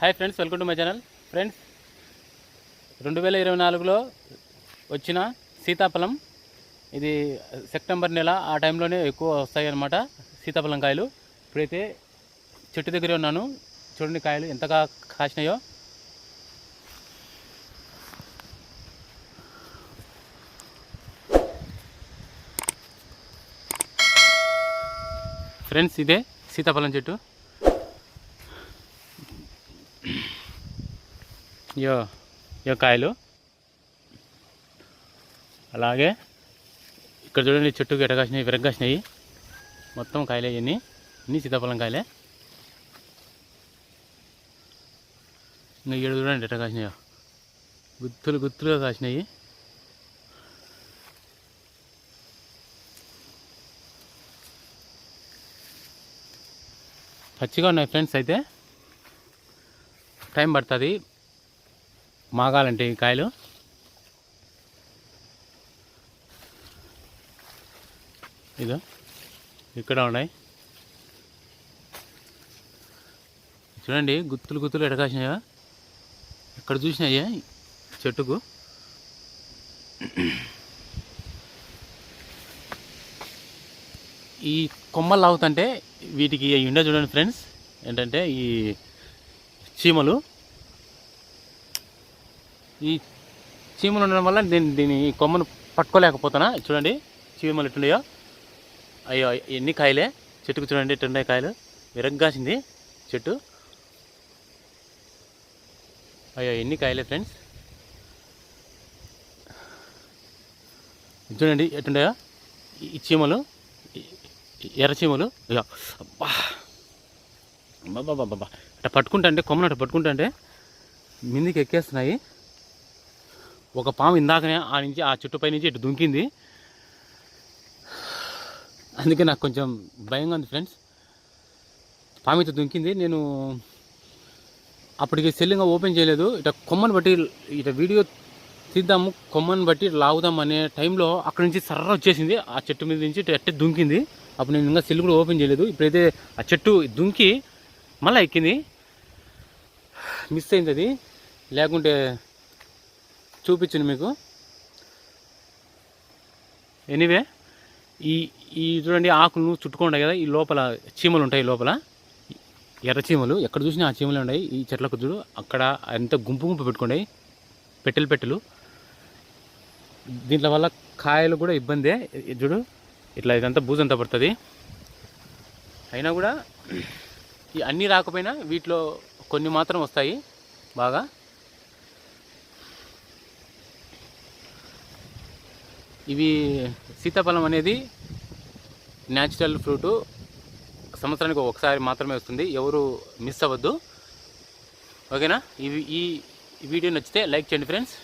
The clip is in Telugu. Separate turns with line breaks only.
Hi friends welcome to my channel friends రెండు వేల ఇరవై నాలుగులో వచ్చిన సీతాఫలం ఇది సెప్టెంబర్ నెల ఆ టైంలోనే ఎక్కువ వస్తాయి అన్నమాట సీతాఫలం కాయలు. ఇప్పుడైతే చెట్టు దగ్గరే ఉన్నాను. చూడండి కాయలు ఎంతగా కాసినాయో. ఫ్రెండ్స్ ఇదే సీతాఫలం చెట్టు. యో యో కాయలు. అలాగే ఇక్కడ చూడండి చెట్టుకు ఎటగాసినాయి విరగ్గాసినాయి మొత్తం కాయలే ఇవన్నీ. ఇన్ని సీతాఫలం కాయలే. ఇంకా ఏడు చూడండి ఎట కాసినాయో. గుత్తులు గుత్తులుగా కాసినాయి. పచ్చిగా ఉన్నాయి ఫ్రెండ్స్ అయితే. టైం పడుతుంది. మాగాలంటే ఈ కాయలు? ఇదో ఇక్కడ ఉన్నాయి. చూడండి గుత్తులు గుత్తులు ఎడకాసినాయా ఎక్కడ చూసినాయా చెట్టుకు. ఈ కొమ్మలు లాగుతుంటే వీటికి అవి ఉండే చూడండి ఫ్రెండ్స్ ఏంటంటే ఈ చీమలు. ఈ చీమలు ఉండడం వల్ల దీన్ని దీని ఈ కొమ్మను పట్టుకోలేకపోతున్నా. చూడండి చీమలు ఎట్టుండయో అయ్యో ఎన్ని కాయలే. చెట్టుకు చూడండి ఎట్టుండే కాయలు. విరగ్గాసింది చెట్టు. అయ్యో ఎన్ని కాయలే ఫ్రెండ్స్. చూడండి ఎట్టుండయో ఈ చీమలు ఎర్ర చీమలు. అయ్యో అబ్బా. బాబా అట్లా పట్టుకుంటా అంటే కొమ్మను అట్లా పట్టుకుంటా అంటే మిందికి ఎక్కేస్తున్నాయి ఒక పాము ఇందాకనే ఆ నుంచి ఆ చుట్టుపై నుంచి ఇటు దుంకింది. అందుకే నాకు కొంచెం భయంగా ఉంది ఫ్రెండ్స్. పాము ఇటు దుంకింది. నేను అప్పటికి సెల్లింగ్ ఓపెన్ చేయలేదు. ఇట కొమ్మను బట్టి ఇట వీడియో తీద్దాము కొమ్మను బట్టి లాగుదాం అనే టైంలో అక్కడి నుంచి సర్ర వచ్చేసింది. ఆ చెట్టు మీద నుంచి ఇటు ఎట్టే దుంకింది. అప్పుడు నేను ఇంకా సెల్ కూడా ఓపెన్ చేయలేదు. ఇప్పుడైతే ఆ చెట్టు దుంకి మళ్ళీ ఎక్కింది. మిస్ అయింది అది. లేకుంటే చూపించింది మీకు. ఎనీవే ఈ ఈ చూడండి ఆకులు చుట్టుకుంటాయి కదా ఈ లోపల చీమలు ఉంటాయి లోపల. ఎర్ర చీమలు ఎక్కడ చూసినా ఆ చీమలు ఉన్నాయి. ఈ చెట్లకు చూడు అక్కడ ఎంత గుంపు గుంపు పెట్టుకున్నాయి పెట్టెలు పెట్టెలు. దీంట్లో వల్ల కాయలు కూడా ఇబ్బందే. చూడు ఇట్లా ఇదంతా బూజంతా పడుతుంది. అయినా కూడా ఈ అన్నీ రాకపోయినా వీటిలో కొన్ని మాత్రం వస్తాయి బాగా. ఇవి సీతాఫలం అనేది న్యాచురల్ ఫ్రూటు సంవత్సరానికి ఒకసారి మాత్రమే వస్తుంది. ఎవరు మిస్ అవ్వద్దు. ఓకేనా? ఇవి ఈ వీడియో నచ్చితే లైక్ చేయండి ఫ్రెండ్స్.